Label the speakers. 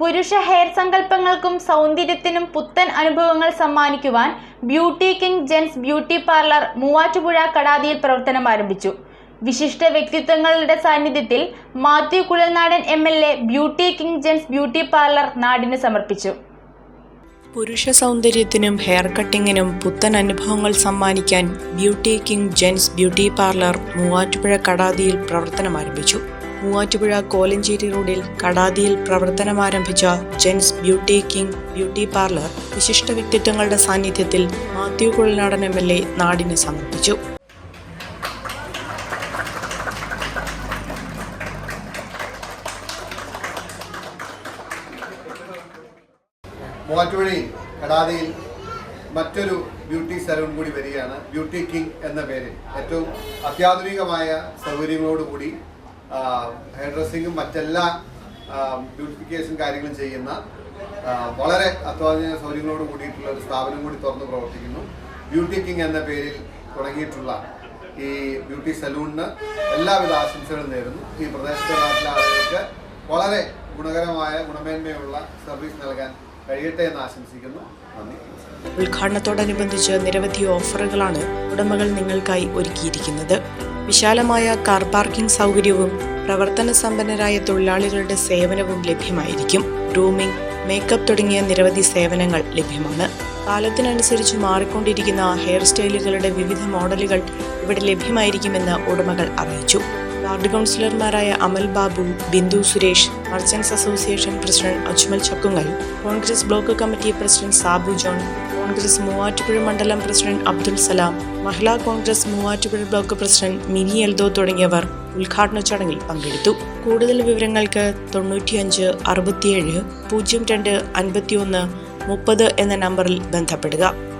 Speaker 1: പുരുഷ ഹെയർ സങ്കല്പങ്ങൾക്കും സൗന്ദര്യത്തിനും പുത്തൻ അനുഭവങ്ങൾ സമ്മാനിക്കുവാൻ beauty king gents beauty parlour Muvattupuzha കടാതിയിൽ പ്രവർത്തനം ആരംഭിച്ചു. വിശിഷ്ട വ്യക്തിത്വങ്ങളുടെ സാന്നിധ്യത്തിൽ Mathew Kuzhalnadan M L A beauty king gents beauty parlour നാടിന് സമർപ്പിച്ചു.
Speaker 2: പുരുഷ സൗന്ദര്യത്തിനും ഹെയർ കട്ടിങ്ങിനും പുത്തൻ അനുഭവങ്ങൾ സമ്മാനിക്കാൻ beauty king gents beauty parlour Muvattupuzha കടാതിയിൽ പ്രവർത്തനം ആരംഭിച്ചു. മൂവാറ്റുപുഴ കോലഞ്ചേരി റോഡിൽ കടാതിയിൽ പ്രവർത്തനമാരംഭിച്ച gents beauty king beauty parlour വിശിഷ്ട വ്യക്തിത്വങ്ങളുടെ സാന്നിധ്യത്തിൽ Mathew Kuzhalnadan M L A നാടിന് സമർപ്പിച്ചു.
Speaker 3: മൂവാറ്റുപുഴയിൽ കടാതിയിൽ മറ്റൊരു ബ്യൂട്ടി സലൂൺ കൂടി വരികയാണ് ബ്യൂട്ടി കിങ് എന്ന പേരിൽ. ഏറ്റവും അത്യാധുനികമായ സൗകര്യങ്ങളോടുകൂടി ഹെയർ ഡ്രസ്സിങ്ങും മറ്റെല്ലാ ബ്യൂട്ടിഫിക്കേഷൻ കാര്യങ്ങളും ചെയ്യുന്ന വളരെ അത്യാധുനിക സൗകര്യങ്ങളോട് കൂടിയിട്ടുള്ള ഒരു സ്ഥാപനം കൂടി തുറന്ന് പ്രവർത്തിക്കുന്നു. ബ്യൂട്ടി കിങ് എന്ന പേരിൽ തുടങ്ങിയിട്ടുള്ള ഈ ബ്യൂട്ടി സലൂണിന് എല്ലാവിധ ആശംസകളും നേരുന്നു. ഈ പ്രദേശത്തെ നാട്ടിലെ ആളുകൾക്ക് വളരെ ഗുണകരമായ ഗുണമേന്മയുള്ള സർവീസ് നൽകാൻ കഴിയട്ടെ എന്ന് ആശംസിക്കുന്നു. നന്ദി.
Speaker 2: ഉദ്ഘാടനത്തോടനുബന്ധിച്ച് നിരവധി ഓഫറുകളാണ് ഉടമകൾ നിങ്ങൾക്കായി ഒരുക്കിയിരിക്കുന്നത്. വിശാലമായ കാർ പാർക്കിംഗ് സൗകര്യവും പ്രവർത്തന സമ്പന്നരായ തൊഴിലാളികളുടെ സേവനവും ലഭ്യമായിരിക്കും. ഗ്രൂമിംഗ് മേക്കപ്പ് തുടങ്ങിയ നിരവധി സേവനങ്ങൾ ലഭ്യമാണ്. കാലത്തിനനുസരിച്ച് മാറിക്കൊണ്ടിരിക്കുന്ന ഹെയർ സ്റ്റൈലുകളുടെ വിവിധ മോഡലുകൾ ഇവിടെ ലഭ്യമായിരിക്കുമെന്ന് ഉടമകൾ അറിയിച്ചു. വാർഡ് കൗൺസിലർമാരായ Amal Babu Bindu Suresh merchants association president Ajmal Chakkungal Congress block committee president Sabu John Congress Muvattupuzha മണ്ഡലം president Abdul Salam Mahila Congress Muvattupuzha block president Mini Eldho തുടങ്ങിയവർ ഉദ്ഘാടന ചടങ്ങിൽ പങ്കെടുത്തു. കൂടുതൽ വിവരങ്ങൾക്ക് തൊണ്ണൂറ്റിയഞ്ച് അറുപത്തിയേഴ് പൂജ്യം രണ്ട് അൻപത്തിയൊന്ന് മുപ്പത് എന്ന നമ്പറിൽ ബന്ധപ്പെടുക.